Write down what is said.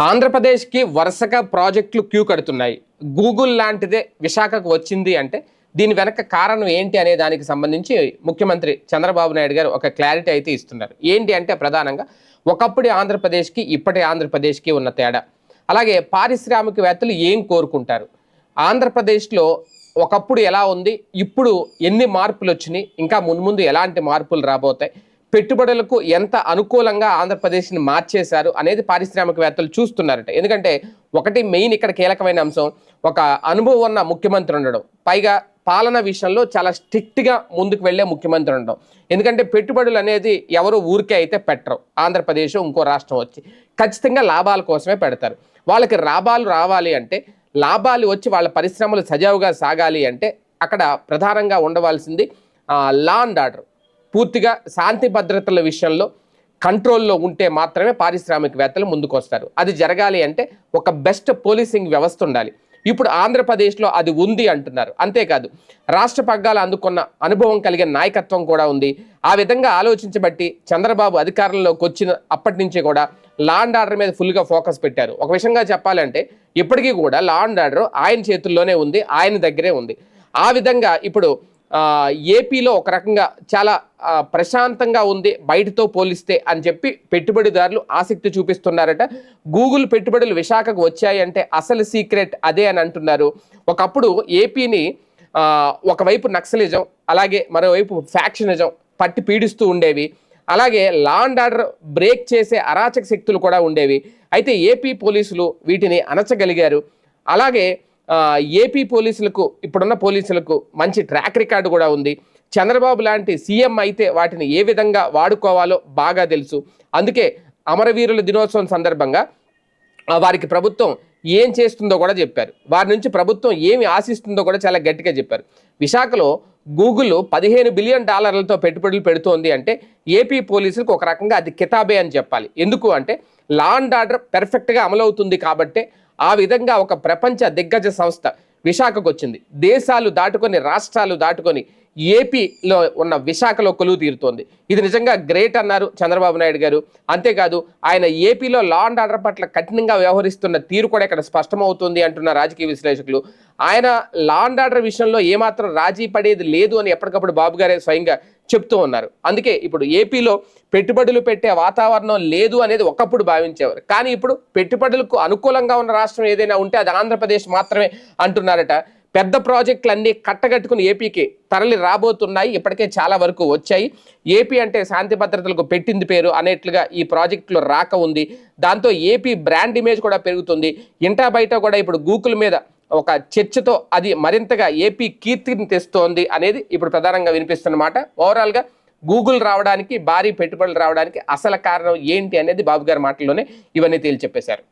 ఆంధ్రప్రదేశ్కి వరుసగా ప్రాజెక్టులు క్యూ కడుతున్నాయి. గూగుల్ లాంటిదే విశాఖకు వచ్చింది అంటే దీని వెనక కారణం ఏంటి అనే దానికి సంబంధించి ముఖ్యమంత్రి చంద్రబాబు నాయుడు గారు ఒక క్లారిటీ అయితే ఇస్తున్నారు. ఏంటి అంటే ప్రధానంగా ఒకప్పుడు ఆంధ్రప్రదేశ్కి ఇప్పటి ఆంధ్రప్రదేశ్కి ఉన్న తేడా. అలాగే పారిశ్రామికవేత్తలు ఏం కోరుకుంటారు? ఆంధ్రప్రదేశ్లో ఒకప్పుడు ఎలా ఉంది? ఇప్పుడు ఎన్ని మార్పులు వచ్చినాయి? ఇంకా మున్ముందు ఎలాంటి మార్పులు రాబోతాయి? పెట్టుబడులకు ఎంత అనుకూలంగా ఆంధ్రప్రదేశ్ని మార్చేశారు అనేది పారిశ్రామికవేత్తలు చూస్తున్నారట. ఎందుకంటే ఒకటి మెయిన్ ఇక్కడ కీలకమైన అంశం ఒక అనుభవం ఉన్న ముఖ్యమంత్రి ఉండడం. పైగా పాలన విషయంలో చాలా స్ట్రిక్ట్గా ముందుకు వెళ్ళే ముఖ్యమంత్రి ఉండడం. ఎందుకంటే పెట్టుబడులు అనేది ఎవరు ఊరికే అయితే పెట్టరు. ఆంధ్రప్రదేశ్ ఇంకో రాష్ట్రం వచ్చి ఖచ్చితంగా లాభాల కోసమే పెడతారు. వాళ్ళకి లాభాలు రావాలి అంటే లాభాలు వచ్చి వాళ్ళ పరిశ్రమలు సజావుగా సాగాలి అంటే అక్కడ ప్రధానంగా ఉండవలసింది లా అండ్ ఆర్డర్ పూర్తిగా శాంతి భద్రతల విషయంలో కంట్రోల్లో ఉంటే మాత్రమే పారిశ్రామికవేత్తలు ముందుకొస్తారు. అది జరగాలి అంటే ఒక బెస్ట్ పోలీసింగ్ వ్యవస్థ ఉండాలి. ఇప్పుడు ఆంధ్రప్రదేశ్లో అది ఉంది అంటున్నారు. అంతేకాదు రాష్ట్ర పగ్గాలు అందుకున్న అనుభవం కలిగిన నాయకత్వం కూడా ఉంది. ఆ విధంగా ఆలోచించబట్టి చంద్రబాబు అధికారంలోకి వచ్చిన అప్పటి నుంచి కూడా లా అండ్ ఆర్డర్ మీద ఫుల్గా ఫోకస్ పెట్టారు. ఒక విషయంగా చెప్పాలంటే ఇప్పటికీ కూడా లా అండ్ ఆర్డర్ ఆయన చేతుల్లోనే ఉంది ఆయన దగ్గరే ఉంది. ఆ విధంగా ఇప్పుడు ఏపీలో ఒక రకంగా చాలా ప్రశాంతంగా ఉంది. బయటతో పోలిస్తే అని చెప్పి పెట్టుబడిదారులు ఆసక్తి చూపిస్తున్నారట. గూగుల్ పెట్టుబడులు విశాఖకు వచ్చాయంటే అసలు సీక్రెట్ అదే అని అంటున్నారు. ఒకప్పుడు ఏపీని ఒకవైపు నక్సలిజం అలాగే మరోవైపు ఫ్యాక్షనిజం పట్టి పీడిస్తూ ఉండేవి. అలాగే లా అండ్ ఆర్డర్ బ్రేక్ చేసే అరాచక శక్తులు కూడా ఉండేవి. అయితే ఏపీ పోలీసులు వీటిని అణచగలిగారు అలాగే ఏపీ పోలీసులకు ఇప్పుడున్న పోలీసులకు మంచి ట్రాక్ రికార్డు కూడా ఉంది. చంద్రబాబు లాంటి సీఎం అయితే వాటిని ఏ విధంగా వాడుకోవాలో బాగా తెలుసు. అందుకే అమరవీరుల దినోత్సవం సందర్భంగా వారికి ప్రభుత్వం ఏం చేస్తుందో కూడా చెప్పారు. వారి నుంచి ప్రభుత్వం ఏమి ఆశిస్తుందో కూడా చాలా గట్టిగా చెప్పారు. విశాఖలో గూగుల్ పదిహేను బిలియన్ డాలర్లతో పెట్టుబడులు పెడుతోంది అంటే ఏపీ పోలీసులకు ఒక రకంగా అది కితాబే అని చెప్పాలి. ఎందుకు అంటే లా అండ్ ఆర్డర్ పెర్ఫెక్ట్గా అమలవుతుంది కాబట్టే ఆ విధంగా ఒక ప్రపంచ దిగ్గజ సంస్థ విశాఖకు వచ్చింది. దేశాలు దాటుకొని రాష్ట్రాలు దాటుకొని ఏపీలో ఉన్న విశాఖలో కొలువు తీరుతోంది. ఇది నిజంగా గ్రేట్ అన్నారు చంద్రబాబు నాయుడు గారు. అంతేకాదు ఆయన ఏపీలో లా అండ్ ఆర్డర్ పట్ల కఠినంగా వ్యవహరిస్తున్న తీరు కూడా ఇక్కడ స్పష్టమవుతుంది అంటున్న రాజకీయ విశ్లేషకులు. ఆయన లా అండ్ ఆర్డర్ విషయంలో ఏమాత్రం రాజీ పడేది లేదు అని ఎప్పటికప్పుడు బాబు గారే స్వయంగా చెప్తూ ఉన్నారు. అందుకే ఇప్పుడు ఏపీలో పెట్టుబడులు పెట్టే వాతావరణం లేదు అనేది ఒకప్పుడు భావించేవారు. కానీ ఇప్పుడు పెట్టుబడులకు అనుకూలంగా ఉన్న రాష్ట్రం ఏదైనా ఉంటే అది ఆంధ్రప్రదేశ్ మాత్రమే అంటున్నారట. పెద్ద ప్రాజెక్టులు అన్నీ కట్టగట్టుకుని ఏపీకి తరలి రాబోతున్నాయి. ఇప్పటికే చాలా వరకు వచ్చాయి. ఏపీ అంటే శాంతి భద్రతలకు పెట్టింది పేరు అనేట్లుగా ఈ ప్రాజెక్టులో రాక ఉంది. దాంతో ఏపీ బ్రాండ్ ఇమేజ్ కూడా పెరుగుతుంది. ఇంటా బయట కూడా ఇప్పుడు గూగుల్ మీద ఒక చర్చతో అది మరింతగా ఏపీ కీర్తిని తెస్తోంది అనేది ఇప్పుడు ప్రధానంగా వినిపిస్తున్నమాట ఓవరాల్గా గూగుల్ రావడానికి భారీ పెట్టుబడులు రావడానికి అసలు కారణం ఏంటి అనేది బాబు గారి మాటల్లోనే ఇవన్నీ తేల్చి చెప్పేశారు.